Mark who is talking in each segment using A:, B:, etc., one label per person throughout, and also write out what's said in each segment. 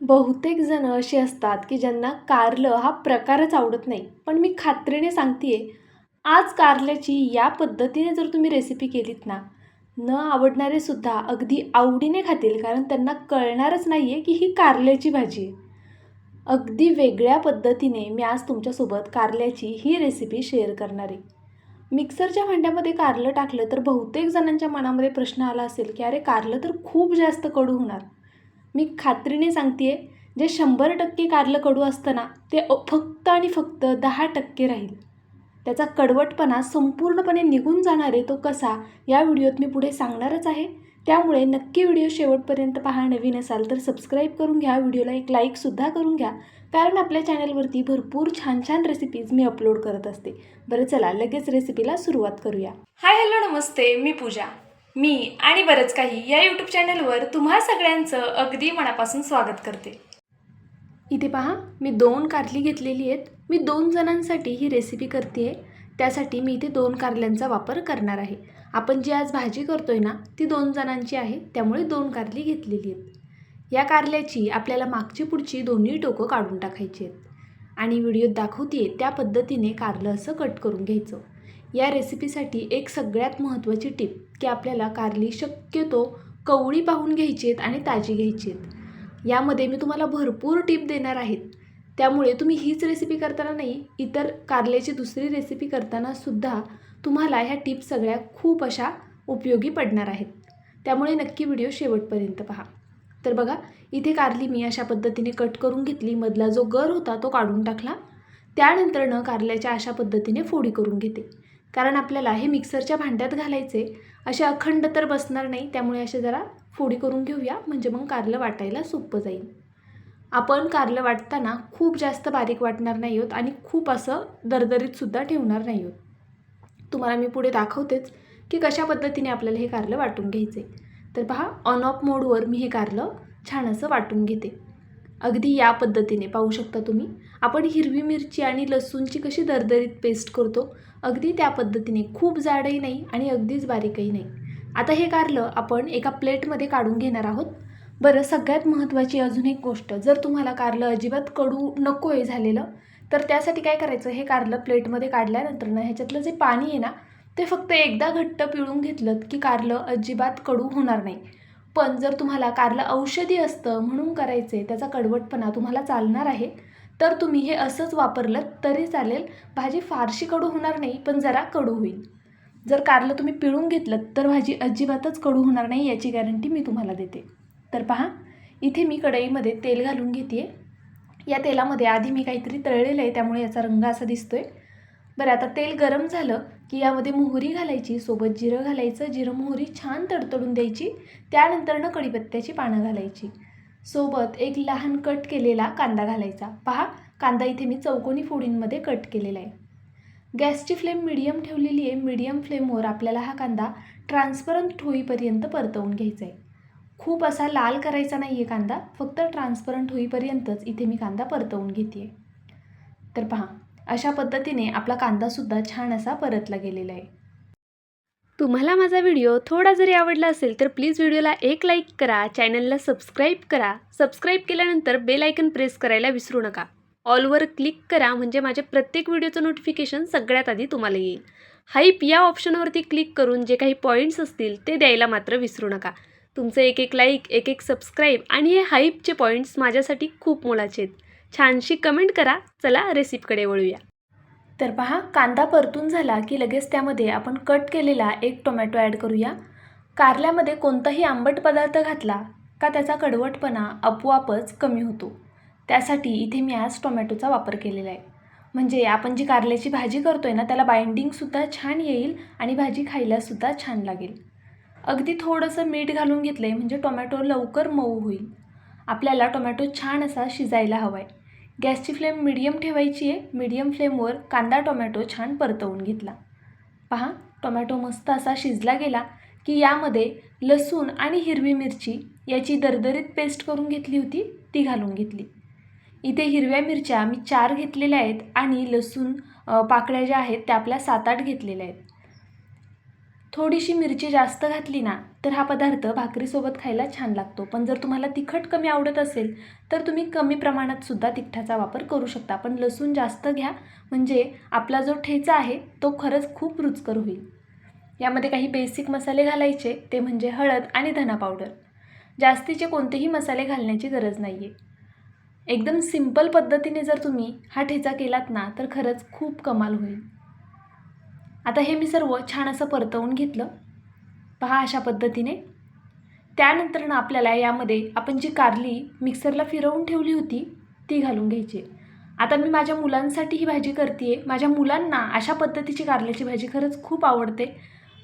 A: बहुतेक जण अशी असतात की ज्यांना कारलं हा प्रकारच आवडत नाही. पण मी खात्रीने सांगते आहे आज कारल्याची या पद्धतीने जर तुम्ही रेसिपी केलीत ना न आवडणारे सुद्धा अगदी आवडीने खातील कारण त्यांना कळणारच नाही आहे की ही कारल्याची भाजी आहे. अगदी वेगळ्या पद्धतीने मी आज तुमच्यासोबत कारल्याची ही रेसिपी शेअर करणार आहे. मिक्सरच्या भांड्यामध्ये कारलं टाकलं तर बहुतेक जणांच्या मनामध्ये प्रश्न आला असेल की अरे कारलं तर खूप जास्त कडू होणार. मी खात्रीने सांगते आहे जे शंभर टक्के कारलं कडू असतं ना ते फक्त आणि फक्त दहा टक्के राहील. त्याचा कडवटपणा संपूर्णपणे निघून जाणार आहे तो कसा या व्हिडिओत मी पुढे सांगणारच आहे. त्यामुळे नक्की व्हिडिओ शेवटपर्यंत पहा नवीन असाल तर सबस्क्राईब करून घ्या व्हिडिओला एक लाईकसुद्धा करून घ्या कारण आपल्या चॅनलवरती भरपूर छान छान रेसिपीज मी अपलोड करत असते. बरं चला लगेच रेसिपीला सुरुवात करूया. हाय हॅलो नमस्ते मी पूजा. मी आणि बरंच काही या यूट्यूब चॅनलवर तुम्हा सगळ्यांचं अगदी मनापासून स्वागत करते. इथे पहा मी दोन कारली घेतलेली आहेत. मी दोन जणांसाठी ही रेसिपी करते आहे त्यासाठी मी इथे दोन कारल्यांचा वापर करणार आहे. आपण जी आज भाजी करतो आहे ना ती दोन जणांची आहे त्यामुळे दोन कारली घेतलेली आहेत. या कारल्याची आपल्याला मागची पुढची दोन्ही टोकं काढून टाकायची आहेत. आणि व्हिडिओत दाखवते त्या पद्धतीने कारलं असं कट करून घ्यायचं. या रेसिपीसाठी एक सगळ्यात महत्त्वाची टिप की आपल्याला कारली शक्यतो कवळी पाहून घ्यायची आहेत आणि ताजी घ्यायची आहेत यामध्ये मी तुम्हाला भरपूर टिप देणार आहेत. त्यामुळे तुम्ही हीच रेसिपी करताना नाही इतर कारल्याची दुसरी रेसिपी करताना सुद्धा तुम्हाला ह्या टिप सगळ्या खूप अशा उपयोगी पडणार आहेत. त्यामुळे नक्की व्हिडिओ शेवटपर्यंत पहा. तर बघा इथे कारली मी अशा पद्धतीने कट करून घेतली. मधला जो गर होता तो काढून टाकला. त्यानंतरनं कारल्याच्या अशा पद्धतीने फोडी करून घेते. कारण आपल्याला हे मिक्सरच्या भांड्यात घालायचे असे अखंड तर बसणार नाही त्यामुळे असे जरा फोडी करून घेऊया म्हणजे मग कारलं वाटायला सोपं जाईल. आपण कारलं वाटताना खूप जास्त बारीक वाटणार नाही आहोत आणि खूप असं दरदरीतसुद्धा ठेवणार नाही आहोत तुम्हाला मी पुढे दाखवतेच की कशा पद्धतीने आपल्याला हे कारलं वाटून घ्यायचे. तर पहा ऑन ऑफ मोडवर मी हे कारलं छान असं वाटून घेते. अगदी या पद्धतीने पाहू शकता तुम्ही. आपण हिरवी मिरची आणि लसूणची कशी दरदरीत पेस्ट करतो अगदी त्या पद्धतीने. खूप जाडही नाही आणि अगदीच बारीकही नाही. आता हे कारलं आपण एका प्लेटमध्ये काढून घेणार आहोत. बरं सगळ्यात महत्त्वाची अजून एक गोष्ट जर तुम्हाला कारलं अजिबात कडू नको आहे झालेलं तर त्यासाठी काय करायचं? हे कारलं प्लेटमध्ये काढल्यानंतर ना ह्याच्यातलं जे पाणी आहे ना ते फक्त एकदा घट्ट पिळून घेतलं की कारलं अजिबात कडू होणार नाही. पण जर तुम्हाला कारलं औषधी असतं म्हणून करायचे त्याचा कडवटपणा तुम्हाला चालणार आहे तर तुम्ही हे असंच वापरलं तरी चालेल. भाजी फारशी कडू होणार नाही पण जरा कडू होईल. जर कारलं तुम्ही पिळून घेतलं तर भाजी अजिबातच कडू होणार नाही याची गॅरंटी मी तुम्हाला देते. तर पहा इथे मी कढईमध्ये तेल घालून घेते या तेलामध्ये आधी मी काहीतरी तळलेलं आहे त्यामुळे याचा रंग असा दिसतोय. बरं आता तेल गरम झालं की यामध्ये मोहरी घालायची सोबत जिरं घालायचं जिरं मोहरी छान तडतडून द्यायची त्यानंतरनं कढीपत्त्याची पानं घालायची. सोबत एक लहान कट केलेला कांदा घालायचा. पहा कांदा इथे मी चौकोनी फोडींमध्ये कट केलेला आहे. गॅसची फ्लेम मिडियम ठेवलेली आहे. मिडियम फ्लेमवर आपल्याला हा कांदा ट्रान्सपरंट होईपर्यंत परतवून घ्यायचा आहे. खूप असा लाल करायचा नाही आहे कांदा फक्त ट्रान्सपरंट होईपर्यंतच इथे मी कांदा परतवून घेते तर पहा अशा पद्धतीने आपला कांदासुद्धा छान असा परतला गेलेला आहे. तुम्हाला माझा व्हिडिओ थोडा जरी आवडला असेल तर प्लीज व्हिडिओला एक लाईक करा चॅनलला सबस्क्राईब करा. सबस्क्राईब केल्यानंतर बेल आयकन प्रेस करायला विसरू नका. ऑलवर क्लिक करा म्हणजे माझ्या प्रत्येक व्हिडिओचं नोटिफिकेशन सगळ्यात आधी तुम्हाला येईल. हाईप या ऑप्शनवरती क्लिक करून जे काही पॉईंट्स असतील ते द्यायला मात्र विसरू नका. तुमचं एक एक लाईक एक एक सबस्क्राईब आणि हे हाईपचे पॉईंट्स माझ्यासाठी खूप मोलाचे आहेत. छानशी कमेंट करा. चला रेसिपीकडे वळूया. तर पहा कांदा परतून झाला की लगेच त्यामध्ये आपण कट केलेला एक टोमॅटो ॲड करूया. कारल्यामध्ये कोणताही आंबट पदार्थ घातला का त्याचा कडवटपणा आपोआपच कमी होतो. त्यासाठी इथे मी आज टोमॅटोचा वापर केलेला आहे. म्हणजे आपण जी कारल्याची भाजी करतो आहे ना त्याला बाइंडिंगसुद्धा छान येईल आणि भाजी खायलासुद्धा छान लागेल. अगदी थोडंसं मीठ घालून घेतलं आहे म्हणजे टोमॅटो लवकर मऊ होईल. आपल्याला टोमॅटो छान असा शिजायला हवा आहे गॅसची फ्लेम मिडियम ठेवायची आहे. मिडियम फ्लेमवर कांदा टोमॅटो छान परतवून घेतला. पहा टोमॅटो मस्त असा शिजला गेला की यामध्ये लसूण आणि हिरवी मिरची याची दरदरीत पेस्ट करून घेतली होती ती घालून घेतली. इथे हिरव्या मिरच्या मी चार घेतलेल्या आहेत आणि लसूण पाकळ्या ज्या आहेत त्या आपल्या सात आठ घेतलेल्या आहेत. थोडीशी मिरची जास्त घातली ना तर हा पदार्थ भाकरीसोबत खायला छान लागतो. पण जर तुम्हाला तिखट कमी आवडत असेल तर तुम्ही कमी प्रमाणात सुद्धा तिखटाचा वापर करू शकता. पण लसूण जास्त घ्या म्हणजे आपला जो ठेचा आहे तो खरंच खूप रुचकर होईल. यामध्ये काही बेसिक मसाले घालायचे ते म्हणजे हळद आणि धना पावडर जास्तीचे कोणतेही मसाले घालण्याची गरज नाही आहे एकदम सिंपल पद्धतीने जर तुम्ही हा ठेचा केलात ना तर खरंच खूप कमाल होईल. आता हे मी सर्व छान असं परतवून घेतलं. पहा अशा पद्धतीने. त्यानंतर ना आपल्याला यामध्ये आपण जी कारली मिक्सरला फिरवून ठेवली होती ती घालून घ्यायची आता मी माझ्या मुलांसाठी ही भाजी करते आहे माझ्या मुलांना अशा पद्धतीची कारल्याची भाजी खरंच खूप आवडते.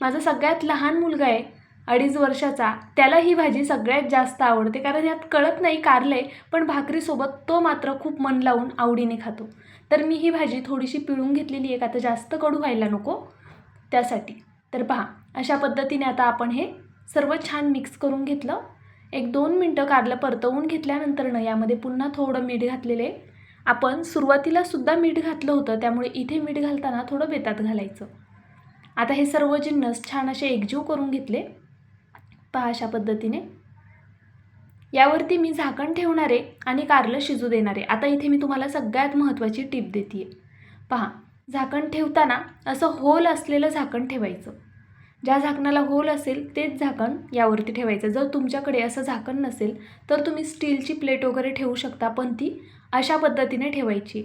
A: माझा सगळ्यात लहान मुलगा आहे अडीच वर्षाचा. त्याला ही भाजी सगळ्यात जास्त आवडते कारण यात कळत नाही कारले पण भाकरीसोबत तो मात्र खूप मन लावून आवडीने खातो. तर मी ही भाजी थोडीशी पिळून घेतलेली आहे का तर जास्त कडू व्हायला नको. त्यासाठी. तर पहा अशा पद्धतीने आता आपण हे सर्व छान मिक्स करून घेतलं. एक दोन मिनटं कारलं परतवून घेतल्यानंतरनं यामध्ये पुन्हा थोडं मीठ घातलेलं. आहे आपण सुरुवातीला सुद्धा मीठ घातलं होतं त्यामुळे इथे मीठ घालताना थोडं बेतात घालायचं. आता हे सर्व जिन्नस छान असे एकजीव करून घेतले. पहा अशा पद्धतीने. यावरती मी झाकण ठेवणार आहे आणि कारलं शिजू देणार. आहे आता इथे मी तुम्हाला सगळ्यात महत्त्वाची टीप देते पहा झाकण ठेवताना असं होल असलेलं झाकण ठेवायचं. ज्या झाकणाला होल असेल तेच झाकण यावरती ठेवायचं. जर तुमच्याकडे असं झाकण नसेल तर तुम्ही स्टीलची प्लेट वगैरे ठेवू शकता पण ती अशा पद्धतीने ठेवायची.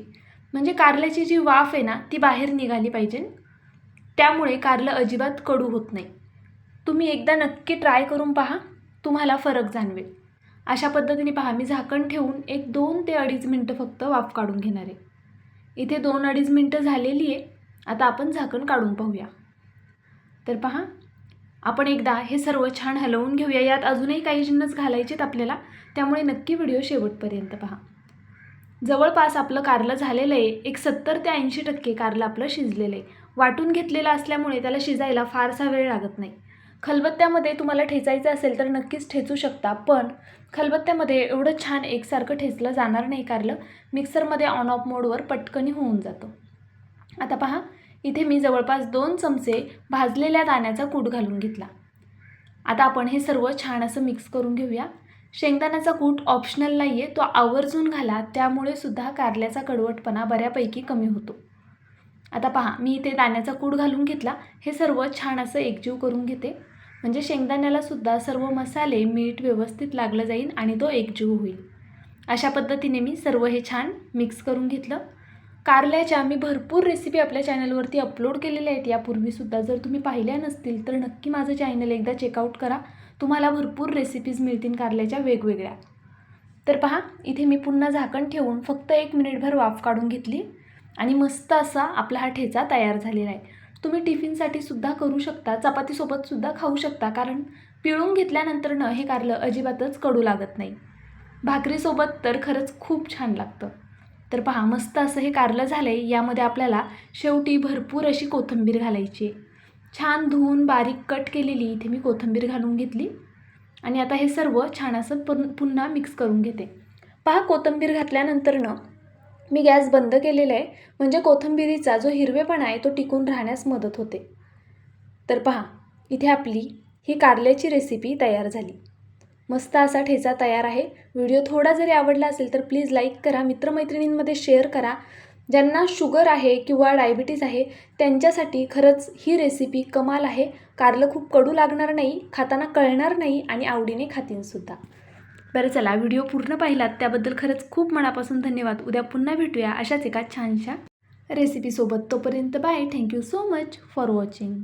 A: म्हणजे कारल्याची जी वाफ आहे ना ती बाहेर निघाली पाहिजे. त्यामुळे कारलं अजिबात कडू होत नाही. तुम्ही एकदा नक्की ट्राय करून पहा तुम्हाला फरक जाणवेल. अशा पद्धतीने पहा मी झाकण ठेवून एक दोन ते अडीच मिनटं फक्त वाफ काढून घेणार आहे. इथे दोन अडीच मिनटं झालेली आहे. आता आपण झाकण काढून पाहूया. तर पहा आपण एकदा हे सर्व छान हलवून घेऊया. यात अजूनही काही जिन्नस घालायचेत आपल्याला त्यामुळे नक्की व्हिडिओ शेवटपर्यंत पहा. जवळपास आपलं कारलं झालेलं आहे. एक सत्तर ते ऐंशी टक्के कारलं आपलं शिजलेलं आहे. वाटून घेतलेलं असल्यामुळे त्याला शिजायला फारसा वेळ लागत नाही. खलबत्त्यामध्ये तुम्हाला ठेचायचं असेल तर नक्कीच ठेचू शकता पण खलबत्त्यामध्ये एवढं छान एकसारखं ठेचलं जाणार नाही कारलं. मिक्सरमध्ये ऑन ऑफ मोडवर पटकनी होऊन जातं. आता पहा इथे मी जवळपास दोन चमचे भाजलेल्या दाण्याचा कूट घालून घेतला. आता आपण हे सर्व छान असं मिक्स करून घेऊया. शेंगदाण्याचा कूट ऑप्शनल नाही आहे तो आवर्जून घाला त्यामुळे सुद्धा कारल्याचा कडवटपणा बऱ्यापैकी कमी होतो. आता पहा मी इथे दाण्याचा कूड घालून घेतला. हे सर्व छान असं एकजीव करून घेते. म्हणजे शेंगदाण्याला सुद्धा सर्व मसाले मीठ व्यवस्थित लागलं जाईल आणि तो एकजीव होईल. अशा पद्धतीने मी सर्व हे छान मिक्स करून घेतलं. कारल्याच्या मी भरपूर रेसिपी आपल्या चॅनलवरती अपलोड केलेल्या आहेत. यापूर्वीसुद्धा जर तुम्ही पाहिल्या नसतील तर नक्की माझं चॅनल एकदा चेकआउट करा. तुम्हाला भरपूर रेसिपीज मिळतील कारल्याच्या वेगवेगळ्या. तर पहा इथे मी पुन्हा झाकण ठेवून फक्त एक मिनिटभर वाफ काढून घेतली. आणि मस्त असा आपला हा ठेचा तयार झालेला आहे. तुम्ही टिफिनसाठी सुद्धा करू शकता चपातीसोबत सुद्धा खाऊ शकता कारण पिळून घेतल्यानंतरनं हे कारलं अजिबातच कडू लागत नाही. भाकरीसोबत तर खरंच खूप छान लागतं. तर पहा मस्त असं हे कारलं झालं आहे यामध्ये आपल्याला शेवटी भरपूर अशी कोथिंबीर घालायची आहे. छान धुवून बारीक कट केलेली इथे मी कोथिंबीर घालून घेतली. आणि आता हे सर्व छान असं पुन पुन्हा मिक्स करून घेते. पहा कोथिंबीर घातल्यानंतरनं मी गॅस बंद केलेला आहे. म्हणजे कोथिंबिरीचा जो हिरवेपणा आहे तो टिकून राहण्यास मदत होते. तर पहा इथे आपली ही कारल्याची रेसिपी तयार झाली. मस्त असा ठेचा तयार आहे. व्हिडिओ थोडा जरी आवडला असेल तर प्लीज लाईक करा. मित्रमैत्रिणींमध्ये शेअर करा. ज्यांना शुगर आहे किंवा डायबिटीज आहे त्यांच्यासाठी खरंच ही रेसिपी कमाल आहे. कारलं खूप कडू लागणार नाही खाताना कळणार नाही आणि आवडीने खातीनसुद्धा बरं चला व्हिडिओ पूर्ण पाहिलात त्याबद्दल खरंच खूप मनापासून धन्यवाद. उद्या पुन्हा भेटूया अशाच एका छानशा रेसिपीसोबत तोपर्यंत bye thank you so much for watching